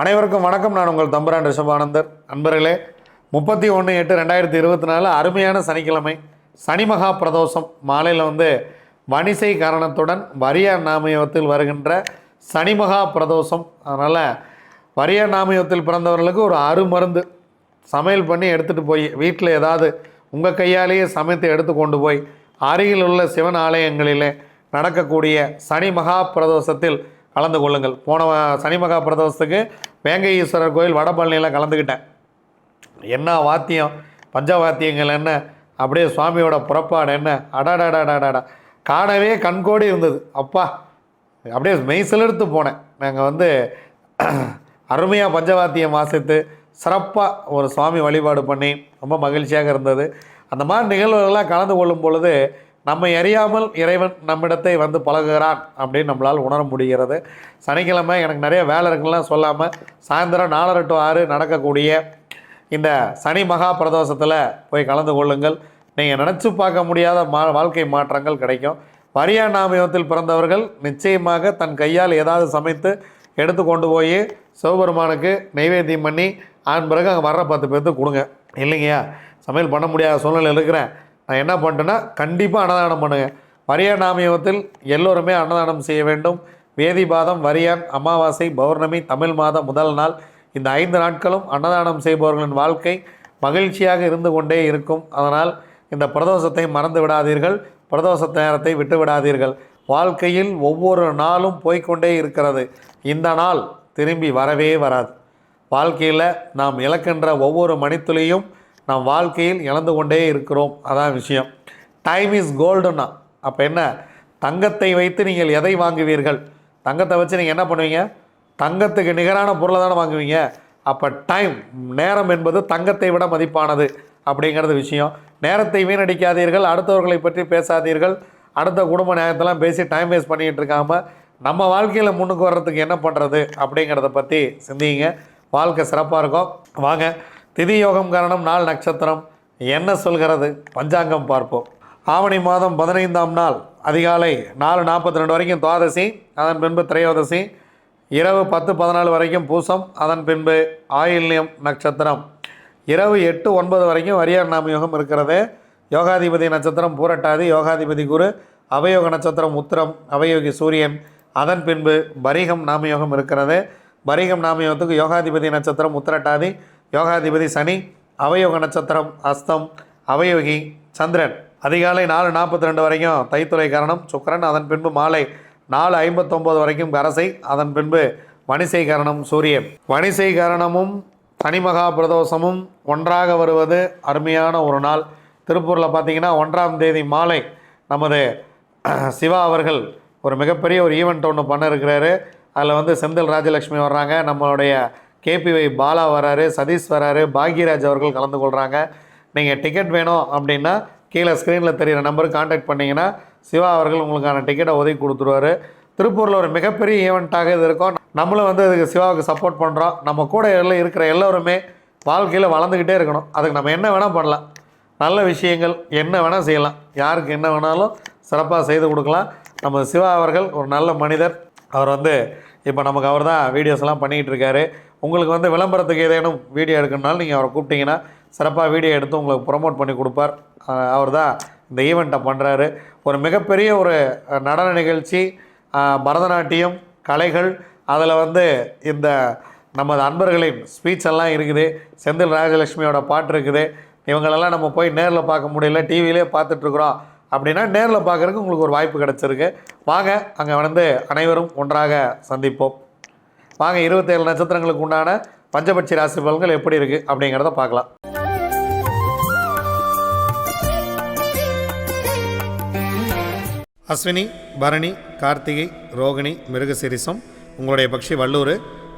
அனைவருக்கும் வணக்கம். நான் உங்கள் தம்பரான் ரிஷபானந்தர். நண்பர்களே முப்பத்தி ஒன்று எட்டு ரெண்டாயிரத்தி இருபத்தி நாலு அருமையான சனிக்கிழமை. சனி மகா பிரதோஷம். மாலையில் வந்து வணிசை காரணத்துடன் வரியார் நாமயத்தில் வருகின்ற சனி மகா பிரதோஷம். அதனால் வரியார் நாமயத்தில் பிறந்தவர்களுக்கு ஒரு அருமருந்து சமையல் பண்ணி எடுத்துகிட்டு போய் வீட்டில் ஏதாவது உங்கள் கையாலேயே சமைத்து எடுத்து கொண்டு போய் அருகில் உள்ள சிவன் ஆலயங்களிலே நடக்கக்கூடிய சனி மகா பிரதோஷத்தில் கலந்து கொள்ளுங்கள். போன சனி மகா பிரதோஷத்துக்கு வேங்கை ஈஸ்வரர் கோயில் வடபழனியில் கலந்துக்கிட்டேன். என்ன வாத்தியம்? பஞ்சவாத்தியங்கள் என்ன? அப்படியே சுவாமியோட புறப்பாடு என்ன? அடாடாடாடாடாடா காணவே கண்கோடி இருந்தது. அப்பா அப்படியே மெய்சிலெடுத்து போனேன். நாங்கள் வந்து அருமையாக பஞ்சவாத்தியம் வாசித்து சிறப்பாக ஒரு சுவாமி வழிபாடு பண்ணி ரொம்ப மகிழ்ச்சியாக இருந்தது. அந்த மாதிரி நிகழ்வுகள்லாம் கலந்து கொள்ளும் பொழுது நம்மை அறியாமல் இறைவன் நம்மிடத்தை வந்து பழகுகிறான் அப்படின்னு நம்மளால் உணர முடிகிறது. சனிக்கிழமை எனக்கு நிறைய வேலை இருக்குலாம் சொல்லாமல் சாயந்தரம் நாலரை டு ஆறு நடக்கக்கூடிய இந்த சனி மகா பிரதோஷத்தில் போய் கலந்து கொள்ளுங்கள். நீங்கள் நினச்சி பார்க்க முடியாத மா வாழ்க்கை மாற்றங்கள் கிடைக்கும். வரியா நாமயத்தில் பிறந்தவர்கள் நிச்சயமாக தன் கையால் ஏதாவது சமைத்து எடுத்து கொண்டு போய் சிவபெருமானுக்கு நெய்வேத்தியம் பண்ணி ஆண் பிறகு அங்கே வர்ற பத்து பேர்த்து கொடுங்க. இல்லைங்கய்யா சமையல் பண்ண முடியாத சூழ்நிலை இருக்கிறேன். நான் என்ன பண்ணிட்டேன்னா கண்டிப்பாக அன்னதானம் பண்ணுங்கள் வரியான் நாமயத்தில் எல்லோருமே அன்னதானம் செய்ய வேண்டும். வேதி பாதம் வரியான் அமாவாசை பௌர்ணமி தமிழ் மாதம் முதல் நாள். இந்த ஐந்து நாட்களும் அன்னதானம் செய்பவர்களின் வாழ்க்கை மகிழ்ச்சியாக இருந்து கொண்டே இருக்கும். அதனால் இந்த பிரதோஷத்தை மறந்து விடாதீர்கள். பிரதோஷ நேரத்தை விட்டு விடாதீர்கள். வாழ்க்கையில் ஒவ்வொரு நாளும் போய்க்கொண்டே இருக்கிறது. இந்த நாள் திரும்பி வரவே வராது. வாழ்க்கையில் நாம் இழக்கின்ற ஒவ்வொரு மணித்துளியும் நாம் வாழ்க்கையில் இழந்து கொண்டே இருக்கிறோம். அதான் விஷயம். டைம் இஸ் கோல்டுன்னா அப்போ என்ன? தங்கத்தை வைத்து நீங்கள் எதை வாங்குவீர்கள்? தங்கத்தை வச்சு நீங்கள் என்ன பண்ணுவீங்க? தங்கத்துக்கு நிகரான பொருளை தானே வாங்குவீங்க. அப்போ டைம் நேரம் என்பது தங்கத்தை விட மதிப்பானது அப்படிங்கிறது விஷயம். நேரத்தை வீணடிக்காதீர்கள். அடுத்தவர்களை பற்றி பேசாதீர்கள். அடுத்த குடும்ப நேரத்தெல்லாம் பேசி டைம் வேஸ்ட் பண்ணிகிட்டு இருக்காமல் நம்ம வாழ்க்கையில் முன்னுக்கு வர்றதுக்கு என்ன பண்ணுறது அப்படிங்கிறத பற்றி சிந்திங்க. வாழ்க்கை சிறப்பாக இருக்கும். வாங்க. திதி யோகம் காரணம் நாள் நட்சத்திரம். என்ன சொல்கிறது? பஞ்சாங்கம் பார்ப்போம். ஆவணி மாதம் பதினைந்தாம் நாள். அதிகாலை நாலு நாற்பத்தி ரெண்டு வரைக்கும் துவாதசி அதன் பின்பு திரையோதசி. இரவு பத்து பதினாலு வரைக்கும் பூசம் அதன் பின்பு ஆயில்யம் நட்சத்திரம். இரவு எட்டு ஒன்பது வரைக்கும் வரியார் நாம யோகம் இருக்கிறது. யோகாதிபதி நட்சத்திரம் பூரட்டாதி யோகாதிபதி குரு அவயோக நட்சத்திரம் உத்திரம் அவயோகி சூரியன் அதன் பின்பு பரிகம் நாமயோகம் இருக்கிறது. பரிகம் நாமயோகத்துக்கு யோகாதிபதி நட்சத்திரம் உத்திரட்டாதி யோகாதிபதி சனி அவயோக நட்சத்திரம் அஸ்தம் அவயோகி சந்திரன். அதிகாலை நாலு நாற்பத்தி ரெண்டு வரைக்கும் தைத்துறை கரணம் சுக்கரன் அதன் பின்பு மாலை நாலு ஐம்பத்தொம்போது வரைக்கும் கரசை அதன் பின்பு வணிசை கரணம் சூரியன். வணிசை கரணமும் தனிமகா பிரதோஷமும் ஒன்றாக வருவது அருமையான ஒரு நாள். திருப்பூரில் பார்த்தீங்கன்னா ஒன்றாம் தேதி மாலை நமது சிவா அவர்கள் ஒரு மிகப்பெரிய ஒரு ஈவெண்ட் ஒன்று பண்ண இருக்கிறாரு. அதில் வந்து செந்தில் ராஜலட்சுமி வர்றாங்க. நம்மளுடைய கேபிஒய் பாலா வராரு சதீஷ் வராரு பாக்யராஜ் அவர்கள் கலந்து கொள்கிறாங்க நீங்கள் டிக்கெட் வேணும் அப்படின்னா கீழே ஸ்க்ரீனில் தெரிகிற நம்பருக்கு காண்டாக்ட் பண்ணிங்கன்னா சிவா அவர்கள் உங்களுக்கான டிக்கெட்டை ஒதுக்கி கொடுத்துருவாரு. திருப்பூரில் ஒரு மிகப்பெரிய ஈவெண்ட்டாக இது இருக்கும். நம்மளும் வந்து இதுக்கு சிவாவுக்கு சப்போர்ட் பண்ணுறோம் நம்ம கூட எல்லாம் இருக்கிற எல்லோருமே வாழ்க்கையில் வளர்ந்துக்கிட்டே இருக்கணும். அதுக்கு நம்ம என்ன வேணால் பண்ணலாம். நல்ல விஷயங்கள் என்ன வேணால் செய்யலாம். யாருக்கு என்ன வேணாலும் சிறப்பாக செய்து கொடுக்கலாம். நம்ம சிவா அவர்கள் ஒரு நல்ல மனிதர். அவர் வந்து இப்போ நமக்கு அவர் தான் வீடியோஸ்லாம் பண்ணிக்கிட்டு இருக்காரு. உங்களுக்கு வந்து விளம்பரத்துக்கு ஏதேனும் வீடியோ எடுக்கணும்னாலும் நீங்கள் அவரை கூப்பிட்டீங்கன்னா சிறப்பாக வீடியோ எடுத்து உங்களுக்கு ப்ரொமோட் பண்ணி கொடுப்பார். அவர் தான் இந்த ஈவெண்ட்டை பண்ணுறாரு ஒரு மிகப்பெரிய ஒரு நடன நிகழ்ச்சி பரதநாட்டியம் கலைகள் அதில் வந்து இந்த நமது அன்பர்களின் ஸ்பீச் எல்லாம் இருக்குது. செந்தில் ராஜலட்சுமியோட பாட்டு இருக்குது. இவங்களெல்லாம் நம்ம போய் நேரில் பார்க்க முடியல டிவிலே பார்த்துட்ருக்குறோம் அப்படின்னா நேரில் பார்க்குறதுக்கு உங்களுக்கு ஒரு வாய்ப்பு கிடச்சிருக்கு. வாங்க அங்கே வந்து அனைவரும் ஒன்றாக சந்திப்போம். வாங்க இருபத்தேழு நட்சத்திரங்களுக்கு உண்டான பஞ்சபட்சி ராசி பலன்கள் எப்படி இருக்குது அப்படிங்கிறத பார்க்கலாம். அஸ்வினி பரணி கார்த்திகை ரோகிணி மிருகசிரிசம் உங்களுடைய பக்ஷி வல்லூர்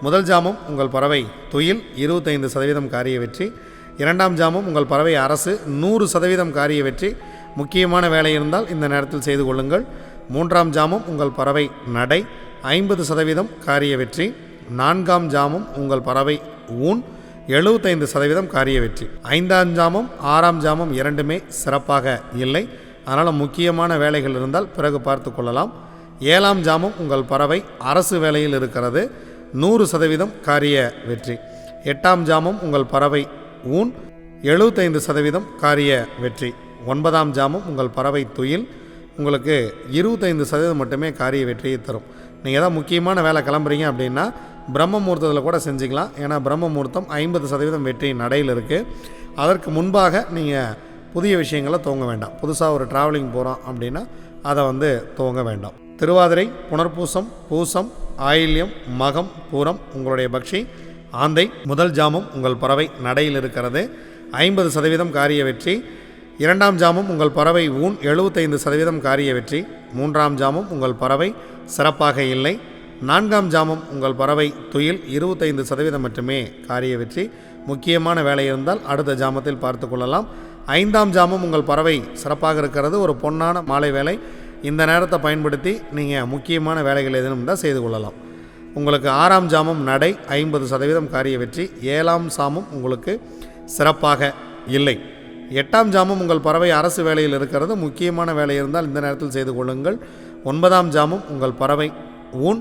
முதல் ஜாமம் உங்கள் பறவை துயில் இருபத்தைந்து சதவீதம் காரிய வெற்றி. இரண்டாம் ஜாமம் உங்கள் பறவை அரசு நூறு சதவீதம் காரிய வெற்றி. முக்கியமான வேலை இருந்தால் இந்த நேரத்தில் செய்து கொள்ளுங்கள். மூன்றாம் ஜாமம் உங்கள் பறவை நடை ஐம்பது சதவீதம் காரிய வெற்றி. நான்காம் ஜாமம் உங்கள் பறவை ஊன். எழுபத்தைந்து சதவீதம் காரிய வெற்றி. ஐந்தாம் ஜாமம் ஆறாம் ஜாமம் இரண்டுமே சிறப்பாக இல்லை. அதனால் முக்கியமான வேலைகள் இருந்தால் பிறகு பார்த்து கொள்ளலாம். ஏழாம் ஜாமம் உங்கள் பறவை அரசு வேலையில் இருக்கிறது. நூறு சதவீதம் காரிய வெற்றி. எட்டாம் ஜாமம் உங்கள் பறவை ஊன். எழுபத்தைந்து சதவீதம் காரிய வெற்றி. ஒன்பதாம் ஜாமம் உங்கள் பறவை துயில். உங்களுக்கு இருபத்தைந்து சதவீதம் மட்டுமே காரிய வெற்றியை தரும். நீங்கள் ஏதாவது முக்கியமான வேலை கிளம்புறீங்க அப்படின்னா பிரம்ம முகூர்த்தத்தில் கூட செஞ்சுக்கலாம். ஏன்னா பிரம்ம முகூர்த்தம் ஐம்பது சதவீதம் வெற்றி நடையில் இருக்குது அதற்கு முன்பாக நீங்கள் புதிய விஷயங்களை துவங்க வேண்டாம். புதுசாக ஒரு ட்ராவலிங் போகிறோம் அப்படின்னா அதை வந்து துவங்க வேண்டாம். திருவாதிரை புனர்பூசம் பூசம் ஆயில்யம் மகம் பூரம் உங்களுடைய பக்ஷி ஆந்தை முதல் ஜாமம் உங்கள் பறவை நடையில் இருக்கிறது. ஐம்பது சதவீதம் காரிய வெற்றி. இரண்டாம் ஜாமம் உங்கள் பறவை ஊன் எழுபத்தைந்து சதவீதம் காரிய வெற்றி. மூன்றாம் ஜாமம் உங்கள் பறவை சிறப்பாக இல்லை. நான்காம் ஜாமம் உங்கள் பறவை துயில் இருபத்தைந்து சதவீதம் மட்டுமே காரிய வெற்றி. முக்கியமான வேலை இருந்தால் அடுத்த ஜாமத்தில் பார்த்து கொள்ளலாம். ஐந்தாம் ஜாமம் உங்கள் பறவை சிறப்பாக இருக்கிறது. ஒரு பொன்னான மாலை வேலை. இந்த நேரத்தை பயன்படுத்தி நீங்கள் முக்கியமான வேலைகள் எதுவும் இருந்தால் செய்து கொள்ளலாம். உங்களுக்கு ஆறாம் ஜாமம் நடை ஐம்பது சதவீதம் காரிய வெற்றி. ஏழாம் சாமம் உங்களுக்கு சிறப்பாக இல்லை. எட்டாம் ஜாமம் உங்கள் பறவை அரசு வேலையில் இருக்கிறது. முக்கியமான வேலை இருந்தால் இந்த நேரத்தில் செய்து கொள்ளுங்கள். ஒன்பதாம் ஜாமம் உங்கள் பறவை ஊன்.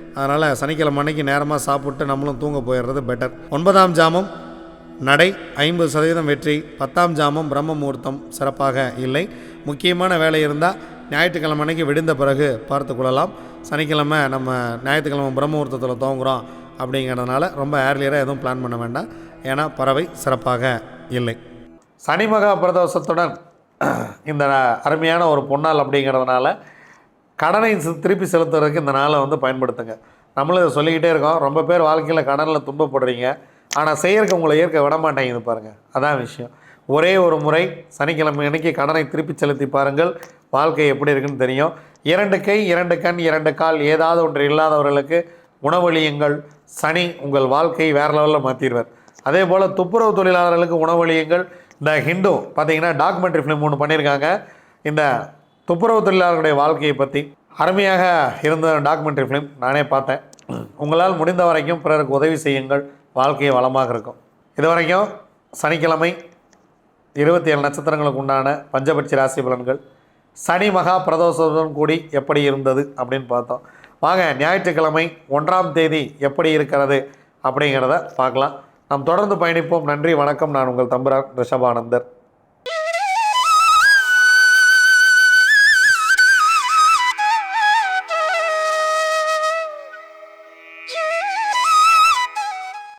அதனால் சனிக்கிழமை அன்னைக்கு நேரமாக சாப்பிட்டு நம்மளும் தூங்க போயிடுறது பெட்டர் ஒன்பதாம் ஜாமம் நடை ஐம்பது சதவீதம் வெற்றி. பத்தாம் ஜாமம் பிரம்ம முகூர்த்தம் சிறப்பாக இல்லை. முக்கியமான வேலை இருந்தால் ஞாயிற்றுக்கிழமை அன்னைக்கு விடுந்த பிறகு பார்த்து கொள்ளலாம். சனிக்கிழமை நம்ம ஞாயிற்றுக்கிழமை பிரம்ம முகூர்த்தத்தில் அப்படிங்கிறதுனால ரொம்ப ஏர்லியராக எதுவும் பிளான் பண்ண வேண்டாம். ஏன்னா பறவை சிறப்பாக இல்லை. சனி மகா பிரதோஷத்துடன் இந்த அருமையான ஒரு பொன்னால் அப்படிங்கிறதுனால கடனை திருப்பி செலுத்துறதுக்கு இந்த நாளை வந்து பயன்படுத்துங்க. நம்மளும் இதை சொல்லிக்கிட்டே இருக்கோம். ரொம்ப பேர் வாழ்க்கையில் கடனில் துன்பப்படுறீங்க ஆனால் செய்யறதுக்கு உங்களை ஏற்க விட மாட்டேங்குது பாருங்கள் அதான் விஷயம். ஒரே ஒரு முறை சனிக்கிழமை அன்னைக்கு கடனை திருப்பி செலுத்தி பாருங்கள். வாழ்க்கை எப்படி இருக்குன்னு தெரியும். இரண்டு கை இரண்டு கண் இரண்டு கால் ஏதாவது ஒன்று இல்லாதவர்களுக்கு உணவழியுங்கள் சனி உங்கள் வாழ்க்கையை வேறு லெவலில் மாற்றிடுவார் அதே போல் துப்புரவு தொழிலாளர்களுக்கு உணவழியுங்கள் இந்த ஹிந்து பார்த்தீங்கன்னா டாக்குமெண்ட்ரி ஃபிலிம் ஒன்று பண்ணியிருக்காங்க. இந்த துப்புரவு தொழிலாளர்களுடைய வாழ்க்கையை பற்றி அருமையாக இருந்த டாக்குமெண்ட்ரி ஃபிலிம் நானே பார்த்தேன். உங்களால் முடிந்த வரைக்கும் பிறருக்கு உதவி செய்யுங்கள். வாழ்க்கையை வளமாக இருக்கும். இது வரைக்கும் சனிக்கிழமை இருபத்தி ஏழு நட்சத்திரங்களுக்கு உண்டான பஞ்சபட்சி ராசி பலன்கள் சனி மகா பிரதோஷத்துடன் கூடி எப்படி இருந்தது அப்படின்னு பார்த்தோம். வாங்க ஞாயிற்றுக்கிழமை ஒன்றாம் தேதி எப்படி இருக்கிறது அப்படிங்கிறத பார்க்கலாம். நாம் தொடர்ந்து பயணிப்போம். நன்றி வணக்கம். நான் உங்கள் தம்புரான் ரிஷபானந்தர்.